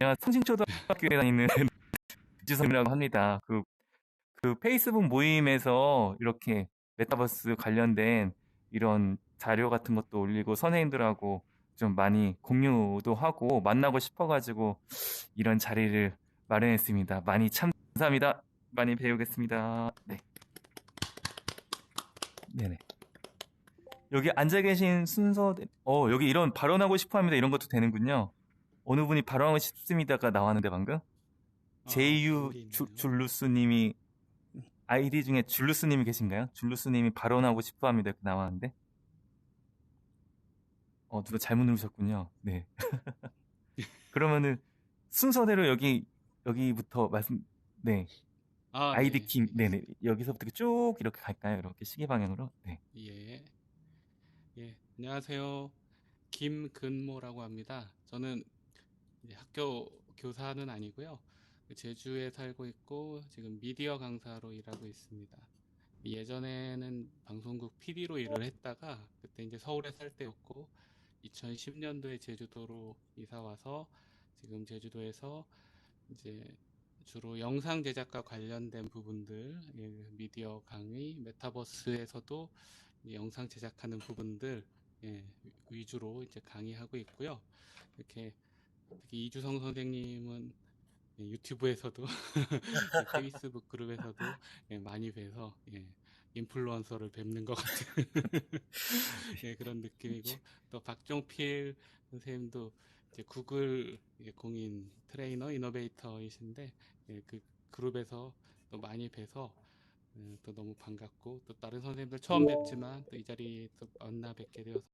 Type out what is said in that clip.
제가 성신초등학교에 다니는 이주성이라고 합니다. 그, 그 페이스북 모임에서 이렇게 메타버스 관련된 이런 자료 같은 것도 올리고 선생님들하고 좀 많이 공유도 하고 만나고 싶어가지고 이런 자리를 마련했습니다. 많이 참 감사합니다. 많이 배우겠습니다. 네. 네네. 여기 앉아 계신 순서, 어, 여기 이런 발언하고 싶어 합니다. 이런 것도 되는군요. 어느 분이 발언하고 싶습니다가 나왔는데 방금? 제이유 그게 주- 있네요. 줄루스님이 아이디 중에 줄루스님이 계신가요? 줄루스님이 발언하고 싶어 합니다. 이렇게 나왔는데. 어, 누가 잘못 누르셨군요. 네. 그러면은 순서대로 여기, 여기부터 말씀, 네. 아, 아이디 네, 킴, 네네. 여기서부터 쭉 이렇게 갈까요? 이렇게 시계 방향으로? 네. 예. 예. 안녕하세요. 김근모라고 합니다. 저는 이제 학교 교사는 아니고요. 제주에 살고 있고 지금 미디어 강사로 일하고 있습니다. 예전에는 방송국 PD로 일을 했다가 그때 이제 서울에 살 때였고 2010년도에 제주도로 이사 와서 지금 제주도에서 이제 주로 영상 제작과 관련된 부분들, 예, 미디어 강의, 메타버스에서도 영상 제작하는 부분들 예, 위주로 이제 강의하고 있고요. 이렇게 특히 이주성 선생님은 예, 유튜브에서도 페이스북 그룹에서도 예, 많이 뵈서 예, 인플루언서를 뵙는 것 같은 예, 그런 느낌이고 또 박종필 선생님도 이제 구글 예, 공인 트레이너 이노베이터이신데 예, 그 그룹에서 또 많이 뵈서 예, 또 너무 반갑고 또 다른 선생님들 처음 뵙지만 또 이 자리에 또 만나 뵙게 되어서